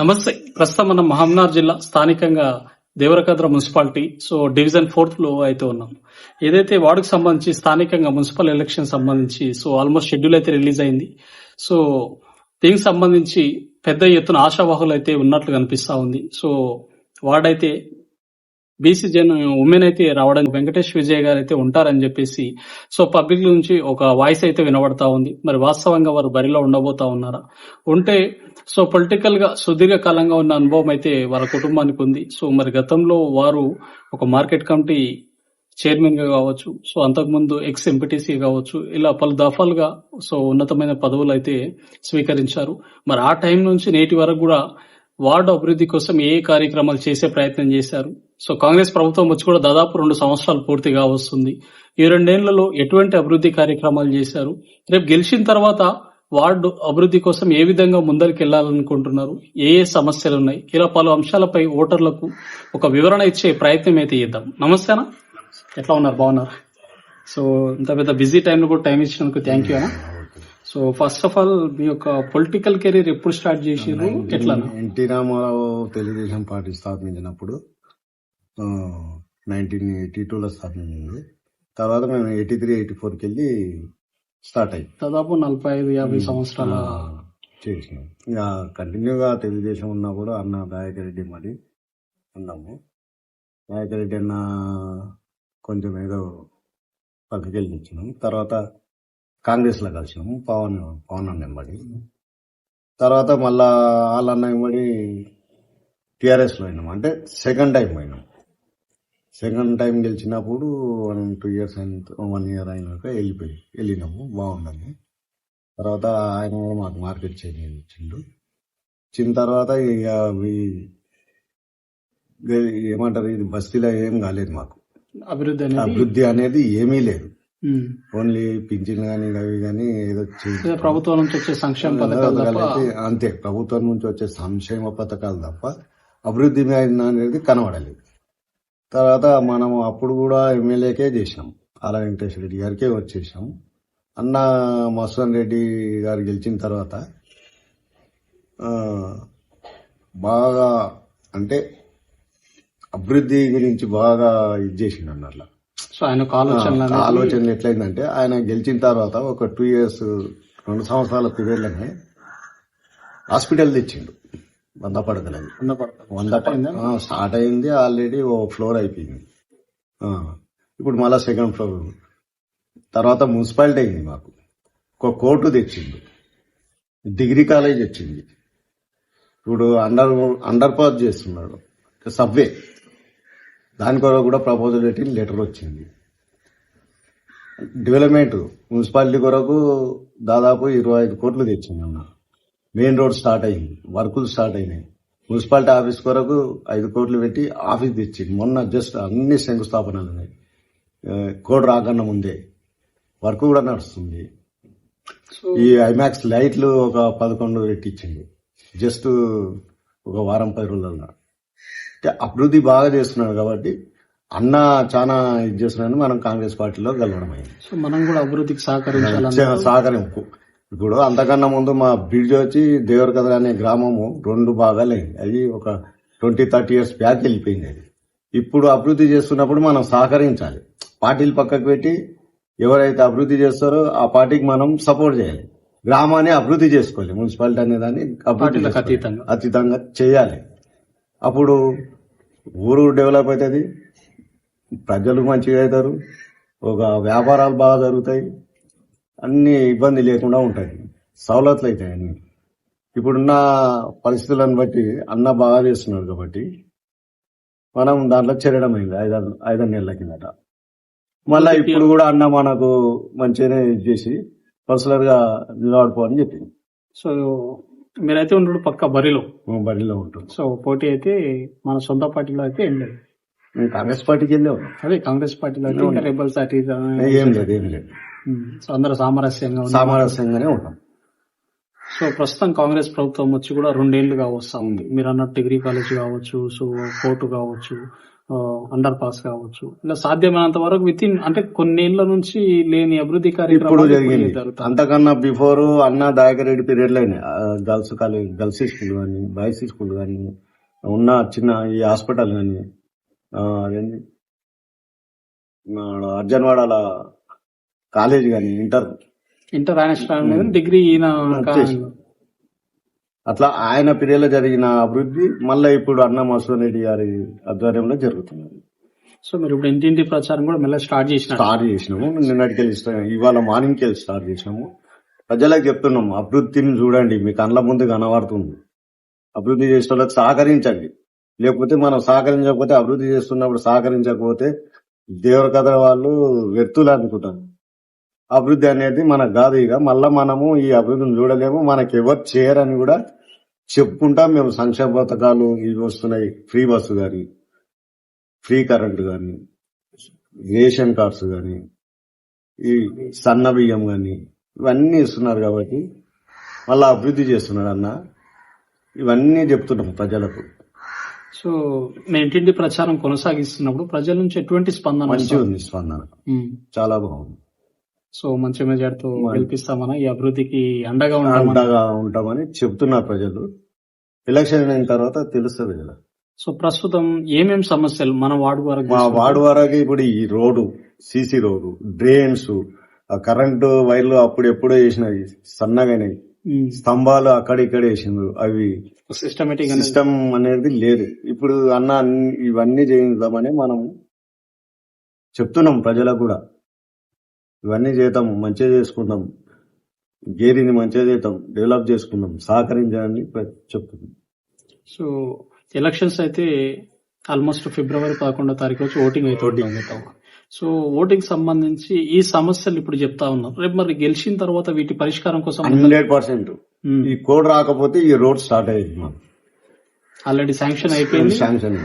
నమస్తే. ప్రస్తుతం మనం మహమ్నార్ జిల్లా స్థానికంగా దేవరకద్ర మున్సిపాలిటీ సో డివిజన్ ఫోర్త్లో అయితే ఉన్నాం. ఏదైతే వార్డుకు సంబంధించి స్థానికంగా మున్సిపల్ ఎలక్షన్ సంబంధించి సో ఆల్మోస్ట్ షెడ్యూల్ అయితే రిలీజ్ అయింది. సో దీనికి సంబంధించి పెద్ద ఎత్తున ఆశావాహులు అయితే ఉన్నట్లు కనిపిస్తా ఉంది. సో వార్డైతే బీసీ జన్ ఉమెన్ అయితే రావడం వెంకటేష్ విజయ్ గారు అయితే ఉంటారని చెప్పేసి సో పబ్లిక్ నుంచి ఒక వాయిస్ అయితే వినబడతా ఉంది. మరి వాస్తవంగా వారు బరిలో ఉండబోతా ఉన్నారా? ఉంటే సో పొలిటికల్గా సుదీర్ఘ కాలంగా ఉన్న అనుభవం అయితే వాళ్ళ కుటుంబానికి ఉంది. సో మరి గతంలో వారు ఒక మార్కెట్ కమిటీ చైర్మన్గా కావచ్చు సో అంతకుముందు ఎక్స్ ఎంపీటీసీ కావచ్చు ఇలా పలు దఫాలుగా సో ఉన్నతమైన పదవులు అయితే స్వీకరించారు. మరి ఆ టైం నుంచి నేటి వరకు కూడా వార్డు అభివృద్ధి కోసం ఏ ఏ కార్యక్రమాలు చేసే ప్రయత్నం చేశారు. సో కాంగ్రెస్ ప్రభుత్వం వచ్చి కూడా దాదాపు రెండు సంవత్సరాలు పూర్తిగా వస్తుంది. ఈ రెండేళ్ళలో ఎటువంటి అభివృద్ధి కార్యక్రమాలు చేశారు? రేపు గెలిచిన తర్వాత వార్డు అభివృద్ధి కోసం ఏ విధంగా ముందరికి వెళ్ళాలనుకుంటున్నారు ఏ ఏ సమస్యలు ఉన్నాయి ఇలా పలు అంశాలపై ఓటర్లకు ఒక వివరణ ఇచ్చే ప్రయత్నం అయితే చేద్దాం. నమస్తేనా ఎట్లా ఉన్నారు? బాగున్నారు? సో ఇంత పెద్ద బిజీ టైంలో కూడా టైం ఇచ్చినందుకు థ్యాంక్ యూ అన్న. సో ఫస్ట్ ఆఫ్ ఆల్ మీ యొక్క పొలిటికల్ కెరీర్ ఎప్పుడు స్టార్ట్ చేసిర్రు? ఎట్లా ఎన్టీ రామారావు తెలుగుదేశం పార్టీ స్థాపించినప్పుడు నైన్టీన్ ఎయిటీ టూలో స్థాపించింది. తర్వాత మేము ఎయిటీ త్రీ ఎయిటీ ఫోర్కి వెళ్ళి స్టార్ట్ అయ్యి దాదాపు నలభై ఐదు యాభై సంవత్సరాల చేసినాం. ఇక కంటిన్యూగా తెలుగుదేశం ఉన్నా కూడా అన్న దయాకర్ రెడ్డి మరి ఉన్నాము దయాకర్ రెడ్డి అన్న కొంచెం ఏదో పక్కకి వెళ్ళి ఇచ్చినాం తర్వాత కాంగ్రెస్లో కలిసినాము పవన్ పవన్ అన్న వెంబడి. తర్వాత మళ్ళా వాళ్ళన్న వెంబడి టీఆర్ఎస్లో అయినాం. అంటే సెకండ్ టైం పోయినాం సెకండ్ టైం గెలిచినప్పుడు వన్ టూ ఇయర్స్ అయిన వన్ ఇయర్ అయినాక వెళ్ళిపోయి వెళ్ళినాము. బాగుండదు తర్వాత ఆయన కూడా మాకు మార్కెట్ చేంజ్ ఇచ్చిండు ఇచ్చిన తర్వాత ఇక ఏమంటారు ఇది బస్తీలో ఏం కాలేదు మాకు. అభివృద్ధి అభివృద్ధి అనేది ఏమీ లేదు. ఓన్లీ పింఛన్ కానీ అవి కానీ ఏదో ప్రభుత్వం నుంచి వచ్చే సంక్షేమ పథకాలు అంతే. ప్రభుత్వం నుంచి వచ్చే సంక్షేమ పథకాలు తప్ప అభివృద్ధి అనేది కనబడలేదు. తర్వాత మనం అప్పుడు కూడా ఎమ్మెల్యేకే చేసినాం ఆల వెంకటేశ్వర రెడ్డి గారికే వచ్చేసాం అన్న మసూన్ రెడ్డి గారు గెలిచిన తర్వాత బాగా అంటే అభివృద్ధి గురించి బాగా ఇది చేసిండు అన్నట్ల సో ఆయన అనేది ఆలోచనలు ఎట్లయిందంటే ఆయన గెలిచిన తర్వాత ఒక టూ ఇయర్స్ రెండు సంవత్సరాల పీరియడ్లోనే హాస్పిటల్ తెచ్చిండు. వంద పడకలది. వంద స్టార్ట్ అయింది? ఆల్రెడీ ఓ ఫ్లోర్ అయిపోయింది. ఇప్పుడు మళ్ళా సెకండ్ ఫ్లోర్ తర్వాత మున్సిపాలిటీ అయింది మాకు. ఒక కోర్టు తెచ్చింది డిగ్రీ కాలేజ్ వచ్చింది ఇప్పుడు అండర్ అండర్ పాస్ చేస్తున్నాడు. సబ్వే. దాని కొరకు కూడా ప్రపోజల్ పెట్టి లెటర్ వచ్చింది. డెవలప్మెంట్ మున్సిపాలిటీ కొరకు దాదాపు ఇరవై ఐదు కోట్లు తెచ్చింది అన్న. మెయిన్ రోడ్ స్టార్ట్ అయింది. వర్కులు స్టార్ట్ అయినాయి. మున్సిపాలిటీ ఆఫీస్ కొరకు ఐదు కోట్లు పెట్టి ఆఫీస్ తెచ్చింది. మొన్న జస్ట్ అన్ని శంకుస్థాపనలు ఉన్నాయి. కోడ్ రాకన్నా ముందే. వర్క్ కూడా నడుస్తుంది. ఈ ఐమాక్స్ లైట్లు ఒక పదకొండు పెట్టించింది జస్ట్ ఒక వారం పది రోజులలో అంటే అభివృద్ధి బాగా చేస్తున్నాడు కాబట్టి అన్న చాలా ఇది చేస్తున్నాడు మనం కాంగ్రెస్ పార్టీలో గెలవడం అయింది. సో మనం కూడా అభివృద్ధికి సహకరించాలని చే- సహకరింపు. ఇప్పుడు అంతకన్నా ముందు మా బ్రిడ్జ్ వచ్చి దేవరకథ అనే గ్రామము రెండు భాగాలైంది అది ఒక ట్వంటీ థర్టీ ఇయర్స్ బ్యాక్ వెళ్ళిపోయింది అది. ఇప్పుడు అభివృద్ధి చేస్తున్నప్పుడు మనం సహకరించాలి. పార్టీలు పక్కకు పెట్టి ఎవరైతే అభివృద్ధి చేస్తారో ఆ పార్టీకి మనం సపోర్ట్ చేయాలి. గ్రామాన్ని అభివృద్ధి చేసుకోవాలి. మున్సిపాలిటీ అనే దాన్ని అతీతంగా చేయాలి. అప్పుడు ఊరు డెవలప్ అవుతుంది. ప్రజలు మంచిగా అవుతారు. ఒక వ్యాపారాలు బాగా జరుగుతాయి. అన్ని ఇబ్బంది లేకుండా ఉంటాయి. సవలతులు అవుతాయి అన్ని. ఇప్పుడున్న పరిస్థితులను బట్టి అన్న బాగా చేస్తున్నారు కాబట్టి మనం దాంట్లో చేరడం అయింది ఐదారు ఐదారు నెలల కిందట. మళ్ళా ఇప్పుడు కూడా అన్న మనకు మంచిగానే ఇది చేసి పర్సనల్గా నిలబడిపోవని చెప్పింది. సో మీరైతే ఉండడు పక్క బరిలో. బడిలో ఉంటుంది సో పోటీ అయితే మన సొంత పార్టీలో అయితే ఏం లేదు. కాంగ్రెస్ పార్టీకి వెళ్ళే అదే కాంగ్రెస్ పార్టీలో అయితే అని- ఏం లేదు ఏం లేదు. అందరూ సామరస్యంగా సామరస్యంగానే ఉంటాం. సో ప్రస్తుతం కాంగ్రెస్ ప్రభుత్వం వచ్చి కూడా రెండేళ్ళుగా వస్తా ఉంది. మీరు అన్నట్టు డిగ్రీ కాలేజ్ కావచ్చు సో కోర్టు కావచ్చు అండర్ పాస్ కావచ్చు. ఇలా సాధ్యమైనంత వరకు విత్ ఇన్ అంటే కొన్నేళ్ళ నుంచి లేని అభివృద్ధి కార్యక్రమాలు. అంతకన్నా బిఫోర్ అన్న దాయకరెడ్డి పీరియడ్లో గర్ల్స్ కాలేజ్ గర్ల్స్ స్కూల్ కానీ బాయ్స్ స్కూల్ కానీ ఉన్న చిన్న ఈ హాస్పిటల్ కానీ అర్జన్వాడాల కాలేజ్ కానీ ఇంటర్. ఇంటర్ అనేది డిగ్రీ ఈయన. అట్లా ఆయన పీరియడ్లో జరిగిన అభివృద్ధి మళ్ళీ ఇప్పుడు అన్న మసూద్ రెడ్డి గారి ఆధ్వర్యంలో జరుగుతున్నది. సో మీరు ఇప్పుడు ఇంటింటి ప్రచారం కూడా మెల్ల స్టార్ట్ చేసిన స్టార్ట్ చేసినాము. నిన్నటికి వెళ్ళి ఇవాళ మార్నింగ్కి వెళ్ళి స్టార్ట్ చేసినాము. ప్రజలకు చెప్తున్నాము అభివృద్ధిని చూడండి మీ కళ్ళ ముందు కనబడుతుంది. అభివృద్ధి చేసే వాళ్ళకి సహకరించండి. లేకపోతే మనం సహకరించకపోతే అభివృద్ధి చేస్తున్నప్పుడు సహకరించకపోతే దేవర కథ వాళ్ళు వ్యక్తులు అనుకుంటారు. అభివృద్ధి అనేది మనకు కాదు ఇక మళ్ళా మనము ఈ అభివృద్ధిని చూడలేము. మనకి ఎవరు చేయరని కూడా చెప్పుకుంటా మేము. సంక్షేమ పథకాలు ఇవి వస్తున్నాయి. ఫ్రీ బస్సు కానీ ఫ్రీ కరెంట్ కానీ రేషన్ కార్డ్స్ కానీ ఈ సన్న బియ్యం కానీ ఇవన్నీ ఇస్తున్నారు కాబట్టి మళ్ళీ అభివృద్ధి చేస్తున్నాడు అన్న. ఇవన్నీ చెప్తున్నాం ప్రజలకు. సో ఇంటింటి ప్రచారం కొనసాగిస్తున్నప్పుడు ప్రజల నుంచి ఎటువంటి స్పందన మంచిగా? ఉంది స్పందన. చాలా బాగుంది. సో మంచి మెజార్టీతో మంచి. గెలిపిస్తామన్నా ఈ అభివృద్ధికి అండగా అండగా ఉంటామని చెప్తున్నారు ప్రజలు. ఎలక్షన్ అయిన తర్వాత తెలుస్తుంది కదా. సో ప్రస్తుతం ఏమేం సమస్యలు మన వార్డు వరకు మా వార్డు వరకు ఇప్పుడు ఈ రోడ్డు సీసీ రోడ్డు డ్రైన్స్ ఆ కరెంటు వైర్లు అప్పుడు ఎప్పుడో వేసినవి సన్నగానే స్తంభాలు అక్కడ ఇక్కడ వేసిండ్రు. అవి సిస్టమేటిక్ సిస్టమ్ అనేది లేదు. ఇప్పుడు అన్న ఇవన్నీ చేద్దామని మనం చెప్తున్నాం ప్రజలకు కూడా. ఇవన్నీ చేద్దాం మంచిగా చేసుకుందాం. గేరిని మంచిగా చేద్దాం డెవలప్ చేసుకుందాం. సహకరించాలని చెప్తున్నాం సో ఎలక్షన్స్ అయితే ఆల్మోస్ట్ ఫిబ్రవరి పదకొండో తారీఖు వచ్చి ఓటింగ్ అయితే సో ఓటింగ్ సంబంధించి ఈ సమస్యలు ఇప్పుడు చెప్తా ఉన్నారు రేపు మరి గెలిచిన తర్వాత వీటి పరిష్కారం కోసం హండ్రెడ్ పర్సెంట్. ఈ కోడ్ రాకపోతే ఈ రోడ్ స్టార్ట్ అయ్యింది మాకు ఆల్రెడీ శాంక్షన్ అయిపోయింది. శాంక్షన్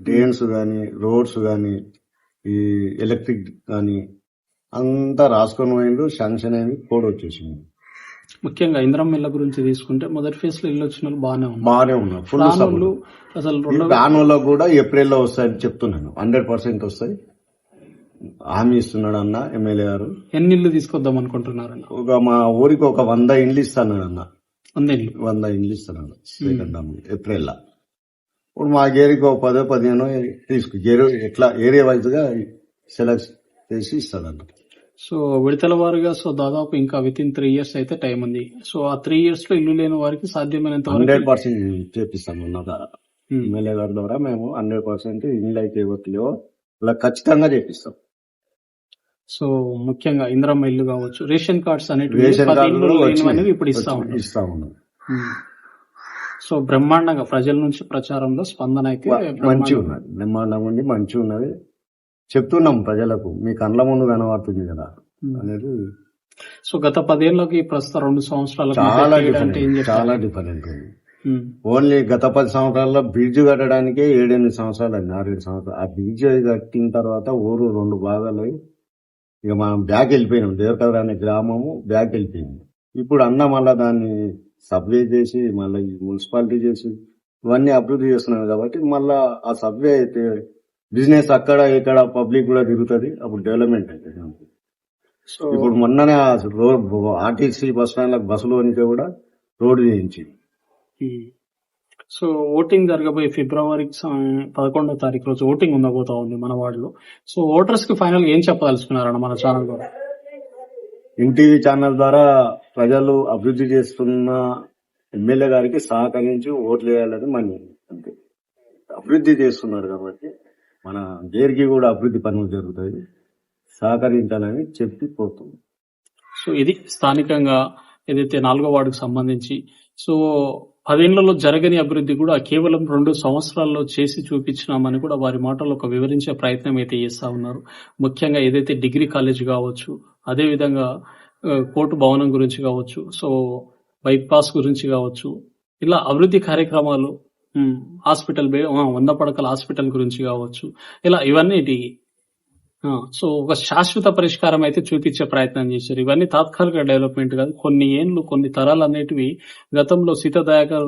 డ్రైన్స్ కానీ రోడ్స్ కానీ ఈ ఎలక్ట్రిక్ కానీ అంతా రాసుకొని పోయిండు శాంక్షన్ అయింది కోడ్ వచ్చేసింది. ముఖ్యంగా ఇంద్రం మిల్ల గురించి తీసుకుంటే మొదటి ఫేజ్లో ఇల్లు వచ్చిన వాళ్ళు బాగానే ఉన్నారు. బాగానే ఉన్నారు ఫుల్ రానోళ్ళు అసలు రెండో దానివల్ల కూడా ఏప్రిల్లో వస్తాయని చెప్తున్నాను హండ్రెడ్ పర్సెంట్ వస్తాయి. హామీ ఇస్తున్నాడు అన్న ఎమ్మెల్యే గారు. ఎన్ని ఇల్లు తీసుకొద్దాం అనుకుంటున్నారన్న ఒక మా ఊరికి ఒక వంద ఇండ్లు ఇస్తాను అన్న. వంద ఇల్లు వంద ఇండ్లు సెకండ్ ఏప్రిల్లో. ఇప్పుడు మా గేరికి ఒక పదో పదిహేను తీసుకు గేరు ఎట్లా ఏరియా వైజ్గా సెలెక్ట్ చేసి ఇస్తాడు సో విడతల వారుగా సో దాదాపు ఇంకా విత్ ఇన్ త్రీ ఇయర్స్ అయితే టైం ఉంది. సో ఆ త్రీ ఇయర్స్లో ఇల్లు లేని వారికి సాధ్యమైనంత హండ్రెడ్ పర్సెంట్ చేపిస్తాము ఉమ్. ఎమ్మెల్యే గారి ద్వారా మేము హండ్రెడ్ పర్సెంట్ ఇండ్లు అయితే ఇవ్వట్లేవో ఇలా ఖచ్చితంగా చేపిస్తాం. సో ముఖ్యంగా ఇంద్రమ్మ ఇల్లు కావచ్చు రేషన్ కార్డ్స్ అనేవి ఇప్పుడు ఇస్తా ఉన్నాం. సో బ్రహ్మాండంగా ప్రజల నుంచి ప్రచారంలో స్పందన అయితే బ్రహ్మాండంగా ఉన్నది. బ్రహ్మాండంగా ఉండి మంచిగా ఉన్నది. చెప్తున్నాం ప్రజలకు మీ కండ్ల ముందు కనబడుతుంది కదా. అనేది. సో గత పదేళ్ళకి ప్రస్తుతం రెండు సంవత్సరాలకు చాలా డిఫరెంట్? చాలా డిఫరెంట్ ఉంది. ఓన్లీ గత పది సంవత్సరాల్లో బ్రిడ్జ్ కట్టడానికే ఏడెనిమిది సంవత్సరాలు అయింది ఆరేడు సంవత్సరాలు. ఆ బ్రిడ్జ్ కట్టిన తర్వాత ఊరు రెండు భాగాలు ఇక మనం బ్యాక్ వెళ్ళిపోయినాం. దేవకద్ర అనే గ్రామము బ్యాక్ వెళ్ళిపోయింది. ఇప్పుడు అన్న మళ్ళా దాన్ని సబ్వే చేసి మళ్ళీ మున్సిపాలిటీ చేసి ఇవన్నీ అభివృద్ధి చేస్తున్నాం కాబట్టి మళ్ళా ఆ సబ్వే అయితే బిజినెస్ అక్కడ ఇక్కడ పబ్లిక్ కూడా తిరుగుతుంది అప్పుడు డెవలప్మెంట్ అవుతుంది సో ఇప్పుడు మొన్ననే రోడ్ ఆర్టీసీ బస్ స్టాండ్ బస్సులో నుంచి కూడా రోడ్డు చేయించి. సో ఓటింగ్ జరగబోయే ఫిబ్రవరి పదకొండో తారీఖు రోజు ఓటింగ్ ఉండబోతా ఉంది మన వార్డులో. సో ఓటర్స్కి ఫైనల్ ఏం చెప్పదలుచుకున్నారన్న మన ఛానల్ ద్వారా? ఎన్టీవీ ఛానల్ ద్వారా ప్రజలు అభివృద్ధి చేస్తున్న ఎమ్మెల్యే గారికి సహకరించి ఓట్లు వేయాలని మన అంతే. అభివృద్ధి చేస్తున్నారు కాబట్టి మన గేరికి కూడా అభివృద్ధి పనులు జరుగుతాయి. సహకరించాలని చెప్పి పోతుంది సో ఇది స్థానికంగా ఏదైతే నాలుగో వార్డుకు సంబంధించి సో పదేళ్ళలో జరగని అభివృద్ధి కూడా కేవలం రెండు సంవత్సరాల్లో చేసి చూపించినామని కూడా వారి మాటల్లో ఒక వివరించే ప్రయత్నం అయితే చేస్తా ఉన్నారు. ముఖ్యంగా ఏదైతే డిగ్రీ కాలేజ్ కావచ్చు అదే విధంగా కోర్టు భవనం గురించి కావచ్చు సో బైపాస్ గురించి కావచ్చు ఇలా అభివృద్ధి కార్యక్రమాలు హాస్పిటల్ వంద పడకల హాస్పిటల్ గురించి కావచ్చు ఇలా ఇవన్నీ సో ఒక శాశ్వత పరిష్కారం అయితే చూపించే ప్రయత్నం చేశారు. ఇవన్నీ తాత్కాలిక డెవలప్మెంట్ కాదు. కొన్ని ఏండ్లు కొన్ని తరాలు అనేటివి గతంలో సీత దయాకర్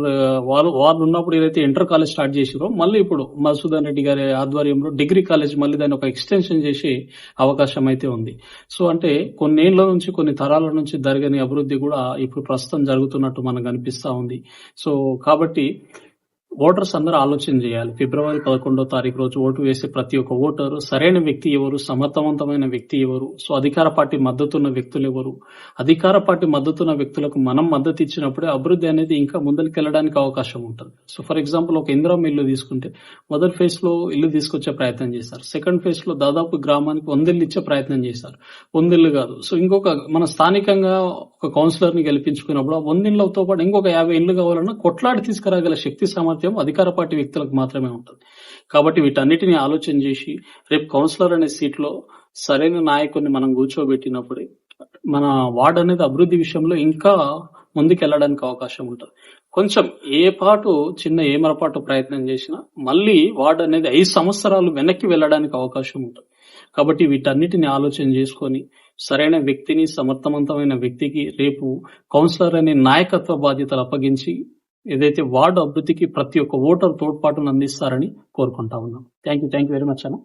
వాళ్ళు వాళ్ళు ఉన్నప్పుడు ఏదైతే ఇంటర్ కాలేజ్ స్టార్ట్ చేసారో మళ్ళీ ఇప్పుడు మధుసూదన్ రెడ్డి గారి ఆధ్వర్యంలో డిగ్రీ కాలేజ్ మళ్ళీ దాన్ని ఒక ఎక్స్టెన్షన్ చేసే అవకాశం అయితే ఉంది. సో అంటే కొన్ని ఏళ్ళ నుంచి కొన్ని తరాల నుంచి జరగని అభివృద్ధి కూడా ఇప్పుడు ప్రస్తుతం జరుగుతున్నట్టు మనకు అనిపిస్తా ఉంది. సో కాబట్టి ఓటర్స్ అందరూ ఆలోచన చేయాలి. ఫిబ్రవరి పదకొండో తారీఖు రోజు ఓటు వేసే ప్రతి ఒక్క ఓటరు సరైన వ్యక్తి ఎవరు సమర్థవంతమైన వ్యక్తి ఎవరు సో అధికార పార్టీ మద్దతున్న వ్యక్తులు ఎవరు? అధికార పార్టీ మద్దతున్న వ్యక్తులకు మనం మద్దతు ఇచ్చినప్పుడే అభివృద్ధి అనేది ఇంకా ముందరికి వెళ్ళడానికి అవకాశం ఉంటుంది. సో ఫర్ ఎగ్జాంపుల్ ఒక ఇందిరం ఇల్లు తీసుకుంటే మొదటి ఫేజ్లో ఇల్లు తీసుకొచ్చే ప్రయత్నం చేశారు. సెకండ్ ఫేజ్లో దాదాపు గ్రామానికి వందిల్లు ఇచ్చే ప్రయత్నం చేశారు. వందిల్లు కాదు. సో ఇంకొక మన స్థానికంగా ఒక కౌన్సిలర్ని గెలిపించుకున్నప్పుడు వందిళ్ళతో పాటు ఇంకొక యాభై ఇల్లు కావాలన్నా కొట్లాడి తీసుకురాగల శక్తి సామర్థ్యం అధికార పార్టీ వ్యక్తులకు మాత్రమే ఉంటుంది. కాబట్టి వీటన్నిటిని ఆలోచన చేసి రేపు కౌన్సిలర్ అనే సీట్లో సరైన నాయకుడిని మనం కూర్చోబెట్టినప్పుడు మన వార్డ్ అనేది అభివృద్ధి విషయంలో ఇంకా ముందుకెళ్ళడానికి అవకాశం ఉంటుంది. కొంచెం ఏ పాటు చిన్న ఏమరపాటు ప్రయత్నం చేసినా మళ్ళీ వార్డ్ అనేది ఐదు సంవత్సరాలు వెనక్కి వెళ్ళడానికి అవకాశం ఉంటుంది. కాబట్టి వీటన్నిటిని ఆలోచన చేసుకొని సరైన వ్యక్తిని సమర్థవంతమైన వ్యక్తికి రేపు కౌన్సిలర్ అనే నాయకత్వ బాధ్యతలు అప్పగించి ఏదైతే వార్డు అభివృద్ధికి ప్రతి ఒక్క ఓటర్ తోడ్పాటును అందిస్తారని కోరుకుంటా ఉన్నాం. Thank you thank you very much అన్న.